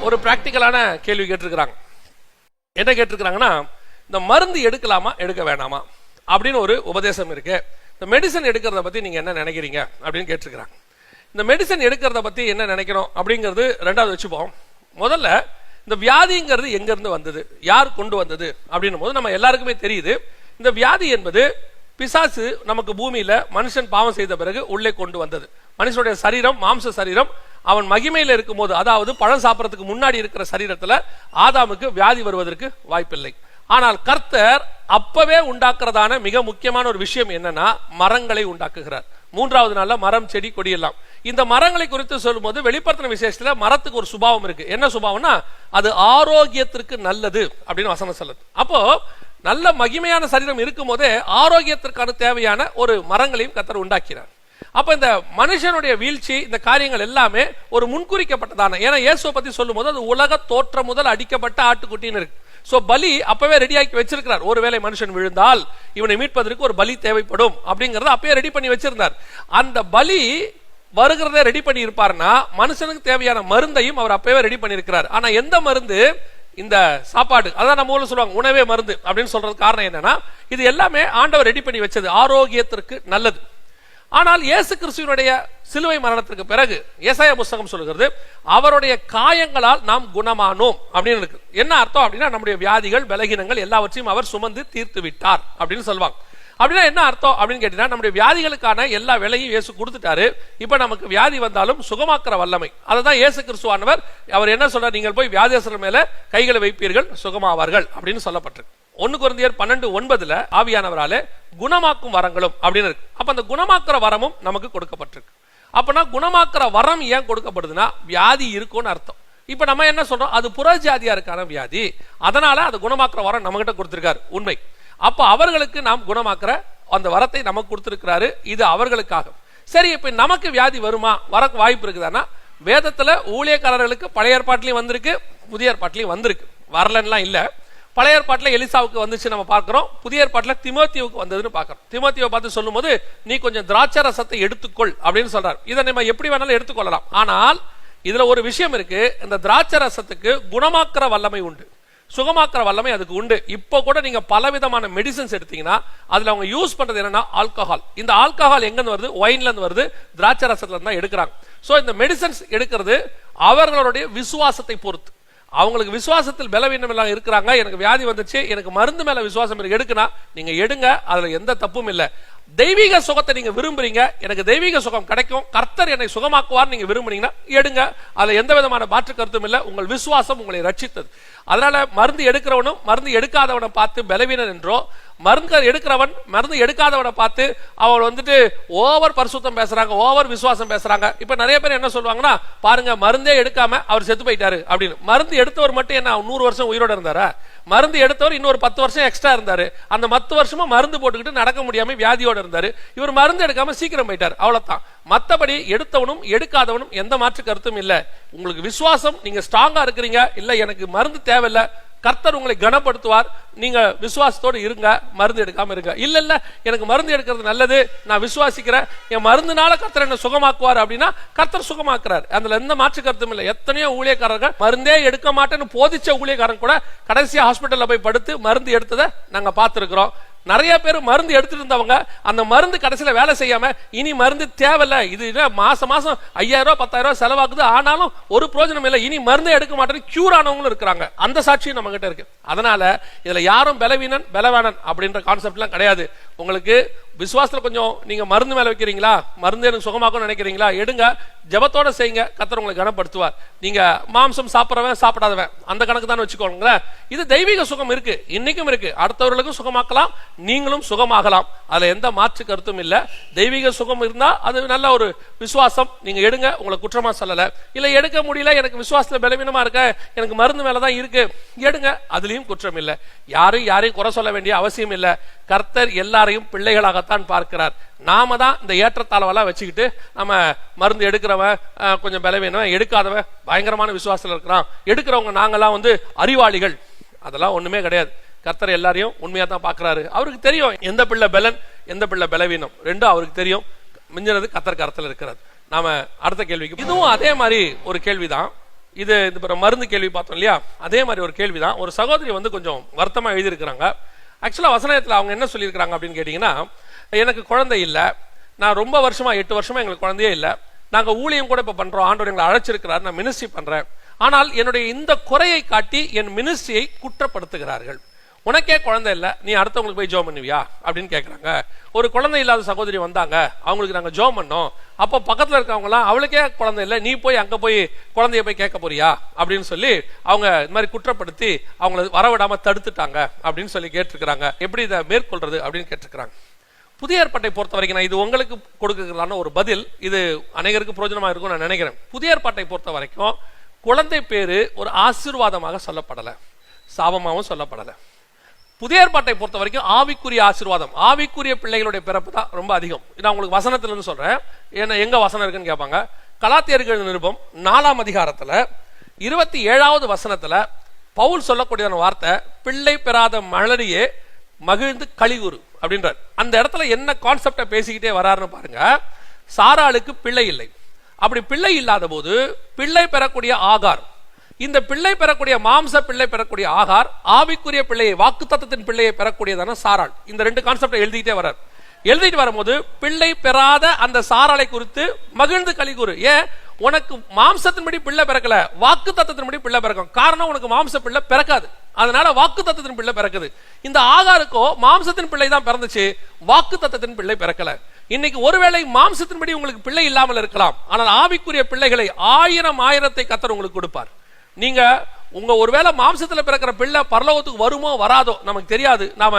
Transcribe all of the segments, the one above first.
ஒரு பிராக்டிக்கலான கேள்வி கேட்டிருக்கிறாங்க. என்ன கேட்டிருக்கிறாங்கன்னா இந்த மருந்து எடுக்கலாமா எடுக்க வேணாமா? அப்படின்னு ஒரு உபதேசம் இருக்கு. இந்த மெடிசன் எடுக்கிறத பத்தி நீங்க என்ன நினைக்கிறீங்க? அப்படின்னு கேட்டிருக்கிறாங்க. இந்த மெடிசன் எடுக்கிறத பத்தி என்ன நினைக்கிறோம் அப்படிங்கிறது ரெண்டாவது வச்சுப்போம். முதல்ல இந்த வியாதிங்கிறது எங்க இருந்து வந்தது? யார் கொண்டு வந்தது? அப்படின்னும் போது நம்ம எல்லாருக்குமே தெரியுது. இந்த வியாதி என்பது பிசாசு நமக்கு பூமியில மனுஷன் பாவம் செய்த பிறகு உள்ளே கொண்டு வந்தது. மனுஷனுடைய சரீரம் மாம்ச சரீரம் அவன் மகிமையில இருக்கும்போது அதாவது பழம் சாப்பிட்றதுக்கு முன்னாடி இருக்கிற சரீரத்துல ஆதாமுக்கு வியாதி வருவதற்கு வாய்ப்பில்லை. ஆனால் கர்த்தர் அப்பவே உண்டாக்குறதான மிக முக்கியமான ஒரு விஷயம் என்னன்னா மரங்களை உண்டாக்குகிறார். மூன்றாவது நாள்ல மரம் செடி கொடி எல்லாம் இந்த மரங்களை குறித்து சொல்லும்போது வெளிப்படுத்தின விசேஷத்துல மரத்துக்கு ஒரு சுபாவம் இருக்கு. என்ன சுபாவம்னா அது ஆரோக்கியத்திற்கு நல்லது அப்படின்னு வசனம் சொல்லுது. அப்போ நல்ல மகிமையான சரீரம் இருக்கும் போதே ஆரோக்கியத்திற்கான தேவையான ஒரு மரங்களையும் கத்தர் உண்டாக்கிறார். அப்ப இந்த மனுஷனுடைய வீழ்ச்சி இந்த காரியங்கள் எல்லாமே ஒரு முன்குறிக்கப்பட்டதான. ஏன்னா இயேசுவை பத்தி சொல்லும்போது அது உலக தோற்றம் முதல் அடிக்கப்பட்ட ஆட்டுக்குட்டின்னு இருக்கு. சோ பலி அப்பவே ரெடியாக்கி வச்சிருக்கிறார். ஒருவேளை மனுஷன் விழுந்தால் இவனை மீட்பதற்கு ஒரு பலி தேவைப்படும் அப்படிங்கறத அப்பவே ரெடி பண்ணி வச்சிருந்தார். அந்த பலி வருகிறத ரெடி பண்ணி இருப்பாருன்னா மனுஷனுக்கு தேவையான மருந்தையும் அவர் அப்பவே ரெடி பண்ணியிருக்கிறார். ஆனா எந்த மருந்து? இந்த சாப்பாடு. அதான் நம்ம ஊர்ல சொல்லுவாங்க உணவே மருந்து அப்படின்னு சொல்றது காரணம் என்னன்னா இது எல்லாமே ஆண்டவர் ரெடி பண்ணி வச்சது ஆரோக்கியத்திற்கு நல்லது. ஆனால் இயேசு கிறிஸ்துவனுடைய சிலுவை மரணத்திற்கு பிறகு ஏசாய புஸ்தகம் சொல்கிறது அவருடைய காயங்களால் நாம் குணமானோம் அப்படின்னு இருக்கு. என்ன அர்த்தம் அப்படின்னா நம்முடைய வியாதிகள் பலகீனங்கள் எல்லாவற்றையும் அவர் சுமந்து தீர்த்து விட்டார் அப்படின்னு சொல்லுவாங்க. அப்படின்னா என்ன அர்த்தம் அப்படின்னு கேட்டீங்கன்னா நம்முடைய வியாதிகளுக்கான எல்லா விலையும் இயேசு கொடுத்துட்டாரு. இப்போ நமக்கு வியாதி வந்தாலும் சுகமாக்குற வல்லமை. அதுதான் இயேசு கிறிஸ்துவானவர் அவர் என்ன சொல்றார்? நீங்கள் போய் வியாதியஸ்தர் மேல கைகளை வைப்பீர்கள் சுகமாவார்கள் அப்படின்னு சொல்லப்பட்டிருக்கு. ஒன்னு குழந்தையர் பன்னெண்டு ஒன்பதுல ஆவியானவராலே குணமாக்கும் வரங்களும் அப்படின்னு இருக்கு. அப்ப அந்த குணமாக்குற வரமும் நமக்கு கொடுக்கப்பட்டிருக்கு. அப்பனா குணமாக்குற வரம் ஏன் கொடுக்கப்படுதுன்னா வியாதி இருக்கும்னு அர்த்தம். இப்ப நம்ம என்ன சொல்றோம்? அது புறஜாதியாருக்கான வியாதி. அதனால அது குணமாக்குற வரம் நம்ம கிட்ட கொடுத்திருக்காரு. உண்மை. அப்ப அவர்களுக்கு நாம் குணமாக்குற அந்த வரத்தை நமக்கு கொடுத்திருக்கிறாரு. இது அவர்களுக்காக. சரி இப்ப நமக்கு வியாதி வருமா? வர வாய்ப்பு இருக்குதானா? வேதத்துல ஊழியக்காரர்களுக்கு பழைய ஏற்பாட்டிலையும் வந்திருக்கு புதிய ஏற்பாட்டிலையும் வந்திருக்கு. வரலன்னா இல்லை. பழைய ஏற்பாட்டில் எலிசாவுக்கு வந்துச்சு நம்ம பார்க்குறோம். புதிய ஏற்பாட்டில் திமோத்தியோவுக்கு வந்ததுன்னு பார்க்குறோம். திமோத்தியோ பார்த்து சொல்லும்போது நீ கொஞ்சம் திராட்சை ரசத்தை எடுத்துக்கொள் அப்படின்னு சொல்றாரு. இதை நம்ம எப்படி வேணாலும் எடுத்துக்கொள்ளலாம். ஆனால் இதுல ஒரு விஷயம் இருக்கு. இந்த திராட்சை ரசத்துக்கு குணமாக்குற வல்லமை உண்டு. சுகமாக்குற வல்லமை அதுக்கு உண்டு. இப்போ கூட நீங்க பலவிதமான மெடிசன்ஸ் எடுத்தீங்கன்னா அதுல அவங்க யூஸ் பண்றது என்னன்னா ஆல்கஹால் இந்த ஆல்கஹால் எங்க வருது? ஒயின்ல இருந்து வருது. திராட்சை ரசத்துலேருந்து தான் எடுக்கிறாங்க. ஸோ இந்த மெடிசன்ஸ் எடுக்கிறது அவர்களுடைய விசுவாசத்தை பொறுத்து. அவங்களுக்கு விசுவாசத்தில் பலவீனம் எல்லாம் இருக்கிறாங்க. எனக்கு வியாதி வந்துச்சு. எனக்கு மருந்து மேல விசுவாசம் இருக்கு. நீங்க எடுங்க. அதுல எந்த தப்பும் இல்ல. தெய்வீக சுகத்தை நீங்க விரும்புறீங்க எனக்கு தெய்வீக சுகம் கிடைக்கும் கர்த்தர் என்னை சுகமாக்குவார் நீங்க விரும்புனீங்கன்னா எடுங்க. அதுல எந்த விதமான மாற்று கருத்தும் இல்லை. உங்கள் விசுவாசம் உங்களை ரட்சித்தது. அதனால மருந்து எடுக்கிறவனும் மருந்து எடுக்காதவனை பார்த்து பலவீனன் என்றோ மருந்து எடுக்கிறவன் மருந்து எடுக்காதவனை பார்த்து அவள் வந்துட்டு ஓவர் பரிசுத்தம் பேசுறாங்க ஓவர் விசுவாசம் பேசுறாங்க. இப்ப நிறைய பேர் என்ன சொல்லுவாங்கன்னா பாருங்க மருந்தே எடுக்காம அவர் செத்து போயிட்டாரு அப்படின்னு. மருந்து எடுத்தவர் மட்டும் என்ன நூறு வருஷம் உயிரோட இருந்தாரா? மருந்து எடுத்தவர் இன்னொரு பத்து வருஷம் எக்ஸ்ட்ரா இருந்தார். அந்த பத்து வருஷமா மருந்து போட்டுக்கிட்டு நடக்க முடியாமல் வியாதியோட இருந்தார். இவர் மருந்து எடுக்காம சீக்கிரம் போயிட்டார். அவ்வளோதான் மற்றபடி எடுத்தவனும் எடுக்காதவனும் எந்த மாற்று கருத்தும் இல்லை. உங்களுக்கு விசுவாசம் நீங்கள் ஸ்ட்ராங்காக இருக்கிறீங்க. இல்லை எனக்கு மருந்து தேவையில்ல. கர்த்தர் உங்களை கனப்படுத்துவார். நீங்க விசுவாசத்தோடு இருங்க மருந்து எடுக்காம இருங்க. இல்ல இல்ல எனக்கு மருந்து எடுக்கிறது நல்லது நான் விசுவாசிக்கிறேன். என் மருந்துனால கர்த்தர் என்ன சுகமாக்குவார் அப்படின்னா கர்த்தர் சுகமாக்குறார். அதுல எந்த மாற்று கருத்தும் இல்லை. எத்தனையோ ஊழியக்காரர்கள் மருந்தே எடுக்க மாட்டேன்னு போதிச்ச ஊழியக்காரன் கூட கடைசியா ஹாஸ்பிட்டல்ல போய் படுத்து மருந்து எடுத்ததை நாங்க பார்த்திருக்கிறோம். நிறைய பேர் மருந்து எடுத்துட்டு இருந்தவங்க அந்த மருந்து கடைசியில் வேலை செய்யாம இனி மருந்து தேவையில்ல. இது என்ன மாசம் மாசம் ஐயாயிரம் ரூபாய் பத்தாயிரம் ரூபாய் ஆனாலும் ஒரு பிரயோஜனம் இல்லை. இனி மருந்தே எடுக்க மாட்டேன்னு கியூர் ஆனவங்களும் இருக்கிறாங்க. அந்த சாட்சியும் நம்ம கிட்ட இருக்கு. அதனால இதுல யாரும் பலவீனன் பலவானன் அப்படின்ற கான்செப்ட்லாம் கிடையாது. உங்களுக்கு விசுவாசத்தில் கொஞ்சம் நீங்கள் மருந்து மேலே வைக்கிறீங்களா? மருந்து எனக்கு சுகமாக்கும் நினைக்கிறீங்களா? எடுங்க. ஜபத்தோட செய்யுங்க. கத்தர் உங்களை கனப்படுத்துவார். நீங்கள் மாம்சம் சாப்பிட்றவன் சாப்பிடாதவன். அந்த கணக்கு தான் வச்சுக்கோங்களேன். இது தெய்வீக சுகம் இருக்கு. இன்னைக்கும் இருக்கு. அடுத்தவர்களுக்கும் சுகமாக்கலாம். நீங்களும் சுகமாகலாம். அதில் எந்த மாற்று கருத்தும் இல்லை. தெய்வீக சுகம் இருந்தால் அது நல்ல ஒரு விசுவாசம். நீங்கள் எடுங்க. உங்களை குற்றமாக சொல்லலை. இல்லை எடுக்க முடியல. எனக்கு விசுவாசத்தில் பலவீனமாக இருக்க. எனக்கு மருந்து மேலதான் இருக்கு. எடுங்க. அதுலேயும் குற்றம் இல்லை. யாரும் யாரையும் குறை சொல்ல வேண்டிய அவசியம் இல்லை. கர்த்தர் எல்லாரையும் பிள்ளைகளாகத்தான் பார்க்கிறார். நாம தான் இந்த ஏற்றத்தாழ்வெல்லாம் வச்சுக்கிட்டு நம்ம மருந்து எடுக்கிறவன் கொஞ்சம் பலவீனவன் எடுக்காதவன் பயங்கரமான விசுவாசத்தில் இருக்கிறான். எடுக்கிறவங்க நாங்கள்லாம் வந்து அறிவாளிகள். அதெல்லாம் ஒன்றுமே கிடையாது. கர்த்தர் எல்லாரையும் உண்மையாக தான் பார்க்குறாரு. அவருக்கு தெரியும் எந்த பிள்ளை பலன் எந்த பிள்ளை பலவீனம். ரெண்டும் அவருக்கு தெரியும். மிஞ்சினது கத்தர் கரத்தில் இருக்கிறது. நாம அடுத்த கேள்விக்கு இதுவும் அதே மாதிரி ஒரு கேள்விதான். இது இது பிற மருந்து கேள்வி பார்த்தோம் இல்லையா? அதே மாதிரி ஒரு கேள்விதான். ஒரு சகோதரி வந்து கொஞ்சம் வருத்தமாக எழுதியிருக்கிறாங்க. ஆக்சுவலாக வசனத்தில் அவங்க என்ன சொல்லியிருக்கிறாங்க அப்படின்னு கேட்டிங்கன்னா எனக்கு குழந்தை இல்லை. நான் ரொம்ப வருஷமா எட்டு வருஷமா எங்களுக்கு குழந்தையே இல்லை. நாங்கள் ஊழியம் கூட இப்போ பண்றோம். ஆண்டவர் எங்களை அழைச்சிருக்கிறார். நான் மினிஸ்ட்ரி பண்றேன். ஆனால் என்னுடைய இந்த குறையை காட்டி என் மினிஸ்ட்ரியை குற்றப்படுத்துகிறார்கள். உனக்கே குழந்தை இல்லை. நீ அடுத்தவங்களுக்கு போய் ஜோம் பண்ணுவியா? அப்படின்னு கேட்குறாங்க ஒரு குழந்தை இல்லாத சகோதரி வந்தாங்க. அவங்களுக்கு நாங்கள் ஜோம் பண்ணோம். அப்போ பக்கத்தில் இருக்கவங்களாம் அவளுக்கே குழந்தை இல்லை. நீ போய் அங்கே போய் குழந்தைய போய் கேட்க போறியா? அப்படின்னு சொல்லி அவங்க இந்த மாதிரி குற்றப்படுத்தி அவங்கள வரவிடாமல் தடுத்துட்டாங்க அப்படின்னு சொல்லி கேட்டிருக்கிறாங்க. எப்படி இதை மேற்கொள்றது அப்படின்னு கேட்டிருக்கிறாங்க. புதிய ஏற்பாட்டை பொறுத்த வரைக்கும் நான் இது உங்களுக்கு கொடுக்கறதான ஒரு பதில். இது அநேகருக்கு பிரயோஜனமாக இருக்கும் நான் நினைக்கிறேன். புதிய ஏற்பாட்டை பொறுத்த வரைக்கும் குழந்தை பேரு ஒரு ஆசீர்வாதமாக சொல்லப்படலை. சாபமாகவும் சொல்லப்படலை. புதிய ஏற்பாட்டை பொறுத்த வரைக்கும் ஆவிக்குரிய ஆசீர்வாதம் ஆவிக்குரிய பிள்ளைகளுடைய பிறப்பு தான் ரொம்ப அதிகம். நான் உங்களுக்கு வசனத்திலிருந்து இருந்து ஏன்னா எங்கே வசனம் இருக்குன்னு கேட்பாங்க. கலாத்தியர்கள் நிருபம் நாலாம் அதிகாரத்தில் இருபத்தி ஏழாவது வசனத்தில் பவுல் சொல்லக்கூடியதான வார்த்தை பிள்ளை பெறாத மலரியே மகிழ்ந்து கழிவுறு அப்படின்றார். அந்த இடத்துல என்ன கான்செப்டை பேசிக்கிட்டே வராருன்னு பாருங்க. சாராளுக்கு பிள்ளை இல்லை. அப்படி பிள்ளை இல்லாத போது பிள்ளை பெறக்கூடிய ஆகார் இந்த பிள்ளை பெறக்கூடிய மாம்ச பிள்ளை பெறக்கூடிய ஆகார் ஆவிக்குரிய பிள்ளையை வாக்கு தத்தத்தின் பிள்ளையை பெறக்கூடியதான சாராள். இந்த ரெண்டு கான்செப்டை எழுதிக்கிட்டே வர்றார் எழுதிட்டு வரும்போது பிள்ளை பெறாத அந்த சாராளை குறித்து மகிழ்ந்து கலிகூறு ஏன்? உனக்கு மாம்சத்தின்படி பிள்ளை பிறக்கல வாக்கு தத்தத்தின்படி பிள்ளை பிறக்கும். காரணம் உனக்கு மாம்ச பிள்ளை பிறக்காது. அதனால வாக்கு தத்தத்தின் பிள்ளை பிறக்குது. இந்த ஆகாருக்கோ மாம்சத்தின் பிள்ளை தான் பிறந்துச்சு வாக்கு தத்தத்தின் பிள்ளை பிறக்கல. இன்னைக்கு ஒருவேளை மாம்சத்தின்படி உங்களுக்கு பிள்ளை இல்லாமல் இருக்கலாம். ஆனால் ஆவிக்குரிய பிள்ளைகளை ஆயிரம் ஆயிரத்தை கத்தர் உங்களுக்கு கொடுப்பார். நீங்க உங்க ஒருவேளை மாம்சத்துல பிறக்கிற பிள்ளை பரலோகத்துக்கு வருமோ வராதோ நமக்கு தெரியாது. நாம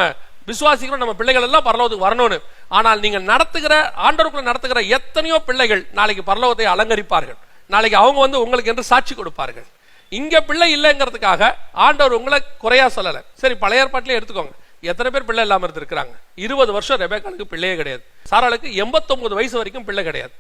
விசுவாசிக்கிறோம் நம்ம பிள்ளைகள் எல்லாம் பரலோகத்துக்கு வரணும்னு. ஆனால் நீங்க நடத்துகிற ஆண்டவருக்குள்ள நடத்துகிற எத்தனையோ பிள்ளைகள் நாளைக்கு பரலோகத்தை அலங்கரிப்பார்கள். நாளைக்கு அவங்க வந்து உங்களுக்கு என்று சாட்சி கொடுப்பார்கள். இங்க பிள்ளை இல்லைங்கிறதுக்காக ஆண்டவர் உங்களை குறையா சொல்லல. சரி பழைய ஏற்பாட்டிலே எடுத்துக்கோங்க. எத்தனை பேர் பிள்ளை இல்லாம இருந்திருக்கிறாங்க? இருபது வருஷம் ரெபேக்காலுக்கு பிள்ளையே கிடையாது. சாராளுக்கு எண்பத்தொன்பது வயசு வரைக்கும் பிள்ளை கிடையாது.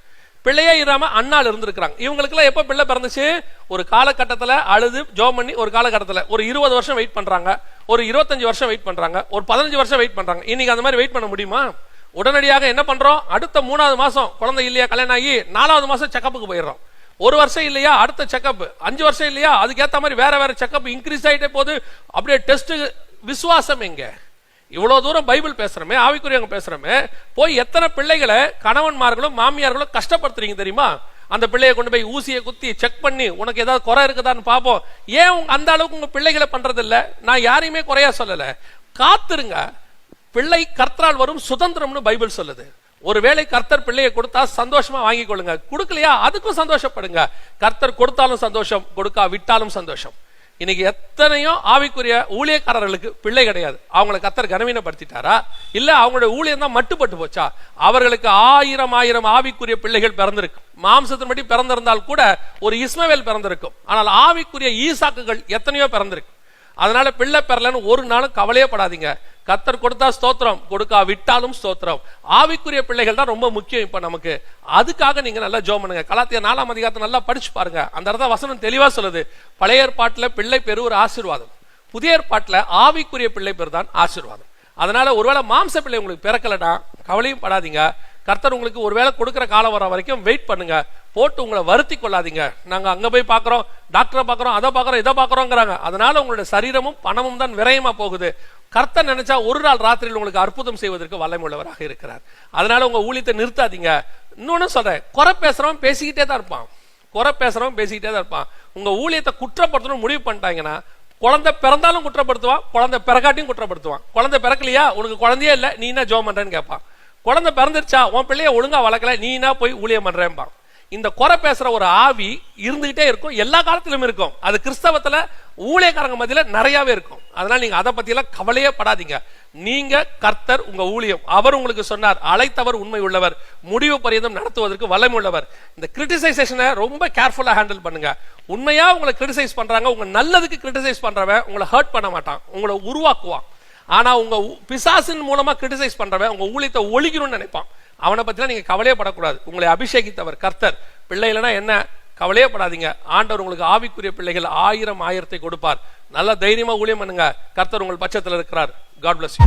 பிள்ளையே இல்லாம அண்ணாள் இருந்திருக்கிறாங்க. இவங்களுக்கு எல்லாம் எப்ப பிள்ளை பிறந்துச்சு? ஒரு காலகட்டத்துல அழுது ஜோம் பண்ணி ஒரு காலகட்டத்துல. ஒரு இருபது வருஷம் வெயிட் பண்றாங்க. ஒரு இருபத்தஞ்சு வருஷம் வெயிட் பண்றாங்க. ஒரு பதினஞ்சு வருஷம் வெயிட் பண்றாங்க. இன்னைக்கு அந்த மாதிரி வெயிட் பண்ண முடியுமா? உடனடியாக என்ன பண்றோம்? அடுத்த மூணாவது மாசம் குழந்தை இல்லையா கல்யாணம் ஆகி நாலாவது மாசம் செக்கப்புக்கு போயிடுறோம். ஒரு வருஷம் இல்லையா அடுத்த செக்கப் அஞ்சு வருஷம் இல்லையா அதுக்கேற்ற மாதிரி வேற வேற செக்கப் இன்க்ரீஸ் ஆகிட்டே போகுது. அப்படியே டெஸ்ட் விசுவாசம் எங்க? இவ்வளோ தூரம் பைபிள் பேசுறோமே ஆவிக்குரியவங்க பேசுகிறோமே போய் எத்தனை பிள்ளைகளை கணவன்மார்களும் மாமியார்களும் கஷ்டப்படுத்துறீங்க தெரியுமா? அந்த பிள்ளையை கொண்டு போய் ஊசியை குத்தி செக் பண்ணி உனக்கு ஏதாவது குறை இருக்குதான்னு பார்ப்போம். ஏன் அந்த அளவுக்கு உங்க பிள்ளைகளை பண்ணுறதில்ல நான் யாரையுமே குறையா சொல்லலை. காத்துருங்க. பிள்ளை கர்த்தரால் வரும் சுதந்திரம்னு பைபிள் சொல்லுது. ஒருவேளை கர்த்தர் பிள்ளையை கொடுத்தா சந்தோஷமா வாங்கி கொள்ளுங்க கொடுக்கலையா? அதுக்கும் சந்தோஷப்படுங்க. கர்த்தர் கொடுத்தாலும் சந்தோஷம் கொடுக்கா விட்டாலும் சந்தோஷம். இன்னைக்கு எத்தனையோ ஆவிக்குரிய ஊழியக்காரர்களுக்கு பிள்ளை கிடையாது. அவங்கள கத்தர் கனவீனப்படுத்திட்டாரா? இல்ல அவங்களோட ஊழியம் தான் மட்டுப்பட்டு போச்சா? அவர்களுக்கு ஆயிரம் ஆயிரம் ஆவிக்குரிய பிள்ளைகள் பிறந்திருக்கு. மாம்சத்தின்படி பிறந்திருந்தால் கூட ஒரு இஸ்மவேல் பிறந்திருக்கும். ஆனால் ஆவிக்குரிய ஈசாக்குகள் எத்தனையோ பிறந்திருக்கு. அதனால பிள்ளை பெறலன்னு ஒரு நாளும் கவலையே படாதீங்க. கத்தர் கொடுத்தா ஸ்தோத்திரம் கொடுக்கா விட்டாலும் ஸ்தோத்திரம். ஆவிக்குரிய பிள்ளைகள் தான் ரொம்ப முக்கியம் இப்போ நமக்கு. அதுக்காக நீங்க நல்லா ஜோம் பண்ணுங்க. கலாத்திய நாலாம் அதிகாரத்தை நல்லா படிச்சு பாருங்க. அந்த இடத்த வசனம் தெளிவா சொல்லுது. பழைய ஏற்பாட்டில் பிள்ளை பெரு ஒரு ஆசீர்வாதம். புதிய ஏற்பாட்டில் ஆவிக்குரிய பிள்ளை பெரு தான் ஆசீர்வாதம். அதனால ஒருவேளை மாம்ச பிள்ளை உங்களுக்கு பிறக்கலனா கவலையும் படாதீங்க. கர்த்தர் உங்களுக்கு ஒருவேளை கொடுக்குற காலம் வர வரைக்கும் வெயிட் பண்ணுங்க. போட்டு உங்களை வருத்தி கொள்ளாதீங்க. நாங்கள் அங்கே போய் பார்க்குறோம் டாக்டரை பார்க்குறோம் அதை பார்க்குறோம் இதை பார்க்குறோங்கிறாங்க. அதனால உங்களுடைய சரீரமும் பணமும் தான் விரயமாக போகுது. கர்த்தர் நினைச்சா ஒரு நாள் ராத்திரியில் உங்களுக்கு அற்புதம் செய்வதற்கு வல்லமை உள்ளவராக இருக்கிறார். அதனால உங்க ஊழியத்தை நிறுத்தாதீங்க. இன்னொன்னு சொல்றேன் குறை பேசுறவன் பேசிக்கிட்டே தான் இருப்பான். குறை பேசுறவன் பேசிக்கிட்டே தான் இருப்பான். உங்க ஊழியத்தை குற்றப்படுத்தணும் முடிவு பண்ணிட்டாங்கன்னா குழந்தை பிறந்தாலும் குற்றப்படுத்துவான் குழந்தை பிறக்காட்டியும் குற்றப்படுத்துவான். குழந்தை பிறக்கலையா? உனக்கு குழந்தையே இல்லை நீ என்ன ஜோம் பண்றேன்னு கேட்பான். குழந்தை பிறந்துருச்சா? உன் பிள்ளைய ஒழுங்கா வளர்க்கல நீ என்ன போய் ஊழியம் பண்றேன்பா இந்த குறை பேசுற ஒரு ஆவி இருந்துகிட்டே இருக்கும். எல்லா காலத்திலும் இருக்கும். அது கிறிஸ்தவத்துல ஊழியக்காரங்க மத்தியில நிறையவே இருக்கும். அதனால நீங்க அதை பத்தி எல்லாம் கவலையே படாதீங்க. நீங்க கர்த்தர் உங்க ஊழியம். அவர் உங்களுக்கு சொன்னார் அழைத்தவர் உண்மை உள்ளவர் முடிவு பரியந்தம் நடத்துவதற்கு வல்லமை உள்ளவர். இந்த கிரிட்டிசைசேஷனை ரொம்ப கேர்ஃபுல்லா ஹேண்டில் பண்ணுங்க. உண்மையா உங்களை கிரிட்டிசைஸ் பண்றாங்க உங்க நல்லதுக்கு கிரிட்டிசைஸ் பண்றவன் உங்களை ஹர்ட் பண்ண மாட்டான். உங்களை உருவாக்குவான். ஆனா உங்க உ- பிசாசின் மூலமா கிரிட்டிசைஸ் பண்றவன் உங்க ஊழியத்தை ஒழிக்கணும்னு நினைப்பான். அவனை பற்றிலாம் நீங்க கவலையே படக்கூடாது. உங்களை அபிஷேகித்தவர் கர்த்தர். பிள்ளை இல்லைன்னா என்ன? கவலையே படாதீங்க. ஆண்டவர் உங்களுக்கு ஆவிக்குரிய பிள்ளைகள் ஆயிரம் ஆயிரத்தை கொடுப்பார். நல்ல தைரியமா ஊழியம் பண்ணுங்க. கர்த்தர் உங்கள் பட்சத்தில் இருக்கிறார். God bless you